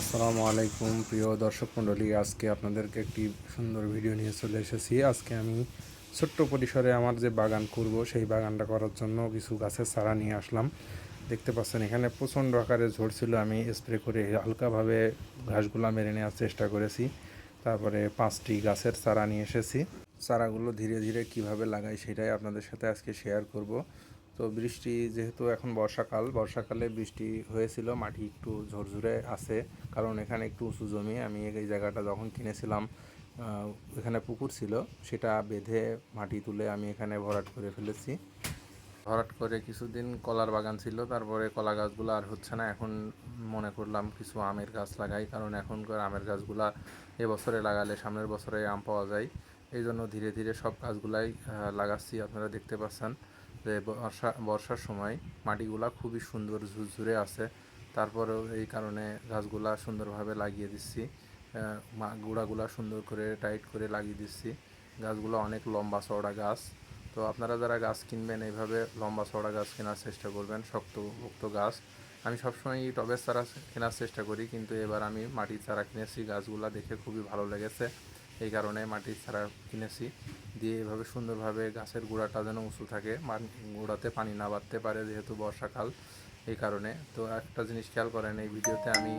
আসসালামু আলাইকুম, প্রিয় দর্শক মণ্ডলী। আজকে আপনাদেরকে একটি সুন্দর ভিডিও নিয়ে চলে এসেছি। আজকে আমি ছোট্ট পরিসরে আমার যে বাগান করব, সেই বাগানটা করার জন্য কিছু গাছের চারা নিয়ে আসলাম। দেখতে পাচ্ছেন, এখানে প্রচণ্ড আকারে ঝড় ছিল। আমি স্প্রে করে হালকাভাবে ঘাসগুলা মেরে নেওয়ার চেষ্টা করেছি। তারপরে পাঁচটি গাছের চারা নিয়ে এসেছি। চারাগুলো ধীরে ধীরে কীভাবে লাগাই, সেটাই আপনাদের সাথে আজকে শেয়ার করব। তো বৃষ্টি যেহেতু এখন বর্ষাকাল, বর্ষাকালে বৃষ্টি হয়েছিল, মাটি একটু ঝরঝরে আছে। কারণ এখানে একটু উঁচু জমি, আমি এই জায়গাটা যখন কিনেছিলাম এখানে পুকুর ছিল, সেটা বেঁধে মাটি তুলে আমি এখানে ভরাট করে ফেলেছি। ভরাট করে কিছুদিন কলার বাগান ছিল, তারপরে কলা গাছগুলো আর হচ্ছে না, এখন মনে করলাম কিছু আমের গাছ লাগাই, কারণ এখনকার আমের গাছগুলা এবছরে লাগালে সামনের বছরে আম পাওয়া যায়। এই জন্য ধীরে ধীরে সব গাছগুলাই লাগাচ্ছি, আপনারা দেখতে পাচ্ছেন। যে বর্ষা, বর্ষার সময় মাটিগুলা খুবই সুন্দর ঝুরঝুরে আছে। তারপরেও এই কারণে গাছগুলা সুন্দরভাবে লাগিয়ে দিচ্ছি। গুঁড়াগুলা সুন্দর করে, টাইট করে লাগিয়ে দিচ্ছি। গাছগুলো অনেক লম্বা চওড়া গাছ। তো আপনারা যারা গাছ কিনবেন, এইভাবে লম্বা চওড়া গাছ কেনার চেষ্টা করবেন শক্ত পোক্ত গাছ। আমি সবসময় এই টবের চারা কেনার চেষ্টা করি, কিন্তু এবার আমি মাটির চারা কিনেছি। গাছগুলা দেখে খুবই ভালো লেগেছে। এই কারণে মাটি চারা কিনেছি। দিয়ে এভাবে সুন্দরভাবে গাছের গোড়াটা যেন উঁচু থাকে গোড়াতে পানি না বাড়তে পারে যেহেতু বর্ষাকাল এই কারণে। তো একটা জিনিস খেয়াল করেন, এই ভিডিওতে আমি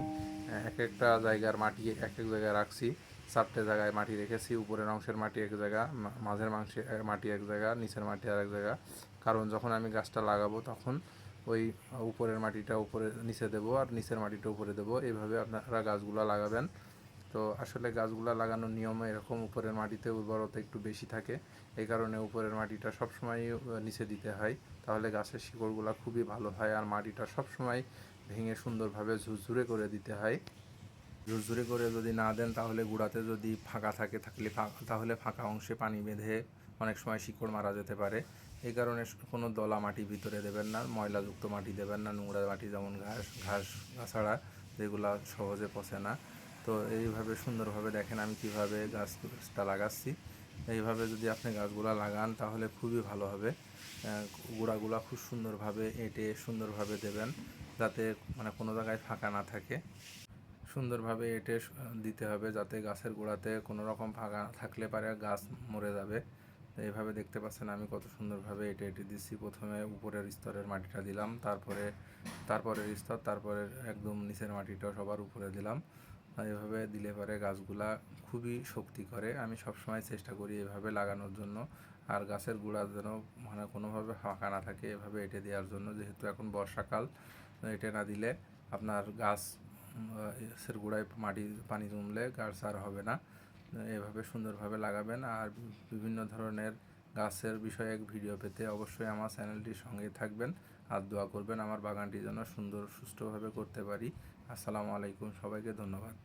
এক একটা জায়গার মাটি এক এক জায়গায় রাখছি। চারটে জায়গায় মাটি রেখেছি, উপরের অংশের মাটি এক জায়গা মাঝের মাংসে মাটি এক জায়গা, নিচের মাটি আর এক জায়গা। কারণ যখন আমি গাছটা লাগাবো তখন ওই উপরের মাটিটা উপরে নিচে দেবো আর নিচের মাটিটা উপরে দেবো। এইভাবে আপনারা গাছগুলো লাগাবেন। তো আসলে গাছগুলো লাগানোর নিয়ম এরকম উপরের মাটিতে উর্বরতা একটু বেশি থাকে, এই কারণে উপরের মাটিটা সবসময় নিচে দিতে হয়। তাহলে গাছের শিকড়গুলো খুবই ভালো হয় আর মাটিটা সবসময় ভেঙে সুন্দরভাবে ঝুরঝুরে করে দিতে হয়। ঝুরঝুরে করে যদি না দেন তাহলে গুঁড়াতে যদি ফাঁকা থাকে, থাকলে তাহলে ফাঁকা অংশে পানি বেঁধে অনেক সময় শিকড় মারা যেতে পারে। এই কারণে কোনো দলা মাটি ভিতরে দেবেন না, ময়লাযুক্ত মাটি দেবেন না, নোংরা মাটি যেমন ঘাস ঘাস ছাড়া যেগুলো সহজে পচে না। তো এইভাবে সুন্দরভাবে দেখেন আমি কীভাবে গাছটা লাগাচ্ছি। এইভাবে যদি আপনি গাছগুলা লাগান তাহলে খুবই ভালো হবে। গুঁড়াগুলা খুব সুন্দরভাবে এঁটে সুন্দরভাবে দেবেন যাতে মানে কোনো জায়গায় ফাঁকা না থাকে। সুন্দরভাবে এঁটে দিতে হবে যাতে গাছের গোড়াতে কোনো রকম ফাঁকা থাকলে পারে গাছ মরে যাবে। এইভাবে দেখতে পাচ্ছেন আমি কত সুন্দরভাবে এঁটে এঁটে দিচ্ছি। প্রথমে উপরের স্তরের মাটিটা দিলাম, তারপরে, তারপরের স্তর তারপরে একদম নিচের মাটিটা সবার উপরে দিলাম। এভাবে দিলে পরে গাছগুলা খুবই শক্তি করে। আমি সবসময় চেষ্টা করি এভাবে লাগানোর জন্য। আর গাছের গোড়া যেন মানে কোনোভাবে ফাঁকা না থাকে এভাবে এঁটে দেওয়ার জন্য। যেহেতু এখন বর্ষাকাল এঁটে না দিলে আপনার গাছ, গাছের গোড়ায় মাটি, পানি জমলে গাছ আর হবে না। এভাবে সুন্দরভাবে লাগাবেন। আর বিভিন্ন ধরনের গাছের বিষয়ে এক ভিডিও পেতে অবশ্যই আমার চ্যানেলটির সঙ্গে থাকবেন। আর দোয়া করবেন আমার বাগানটি যেন সুন্দর, সুষ্ঠুভাবে করতে পারি। আসসালামু আলাইকুম সবাইকে ধন্যবাদ।